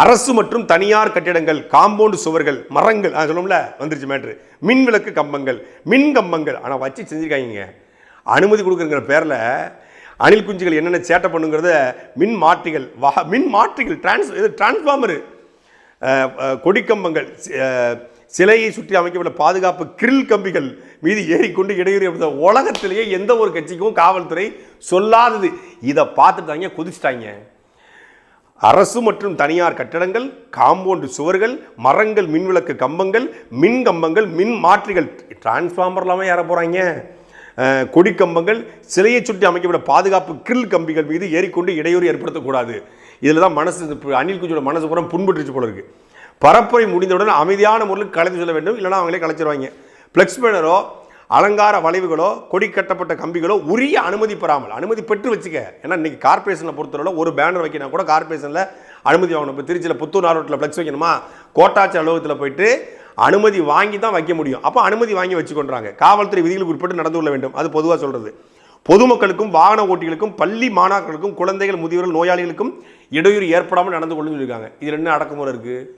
அரசு மற்றும் தனியார் கட்டிடங்கள் காம்பவுண்டு சுவர்கள் மரங்கள் அது சொல்லும்ல வந்துருச்சு மேட்ரு மின் விளக்கு கம்பங்கள் மின் கம்பங்கள். ஆனால் வச்சு செஞ்சுருக்காங்க அனுமதி கொடுக்குறங்கிற பேரில் அணில் குஞ்சுகள் என்னென்ன சேட்டை பண்ணுங்கிறத மின் மாற்றிகள் வா மின் மாற்றிகள் டிரான்ஸ் இது டிரான்ஸ்ஃபார்மரு கொடிக்கம்பங்கள் சிலையை சுற்றி அமைக்கப்பட்ட பாதுகாப்பு கிரில் கம்பிகள் மீது ஏறிக்கொண்டு இடையூறு ஏற்படுத்த உலகத்திலேயே எந்த ஒரு கட்சிக்கும் காவல்துறை சொல்லாதது. இதை பார்த்துட்டாங்க குதிச்சிட்டாங்க. அரசு மற்றும் தனியார் கட்டடங்கள் காம்பவுண்டு சுவர்கள் மரங்கள் மின்விளக்கு கம்பங்கள் மின் கம்பங்கள் மின் மாற்றிகள் டிரான்ஸ்ஃபார்மர் இல்லாமல் ஏற போகிறாங்க கொடி கம்பங்கள் சிலையை சுற்றி அமைக்கப்பட்ட பாதுகாப்பு கிரில் கம்பிகள் மீது ஏறிக்கொண்டு இடையூறு ஏற்படுத்தக்கூடாது. இதில் தான் மனசு அனில் அணில் மனசு பூரா புண்பட்டுருச்சு போல இருக்கு. பரப்புரை முடிந்தவுடன் அமைதியான முறையில் கலைத்து சொல்ல வேண்டும். இல்லைன்னா அவங்களே கலைச்சிருவாங்க. ஃப்ளெக்ஸ் பேனரோ அலங்கார வளைவுகளோ கொடி கட்டப்பட்ட கம்பிகளோ உரிய அனுமதி பெறாமல் அனுமதி பெற்று வச்சுக்க. ஏன்னா இன்றைக்கி கார்பரேஷனை பொறுத்தவரை ஒரு பேனர் வைக்கணும் கூட கார்பரேஷனில் அனுமதி வாங்கணும். இப்போ திருச்சியில் புத்தூர் நாரோட்டில் ஃப்ளெக்ஸ் வைக்கணுமா? கோட்டாட்சி அலுவலகத்தில் போயிட்டு அனுமதி வாங்கி தான் வைக்க முடியும். அப்போ அனுமதி வாங்கி வச்சுக்கொண்டாங்க காவல்துறை விதிகளுக்கு உட்பட்டு நடந்து கொள்ள வேண்டும். அது பொதுவாக சொல்கிறது பொதுமக்களுக்கும் வாகன ஓட்டிகளுக்கும் பள்ளி மாணாக்கர்களுக்கும் குழந்தைகள் முதியவர்கள் நோயாளிகளுக்கும் இடையூறு ஏற்படாமல் நடந்து கொள்ளுன்னு சொல்லியிருக்காங்க. இது என்ன அடக்குமுறை இருக்குது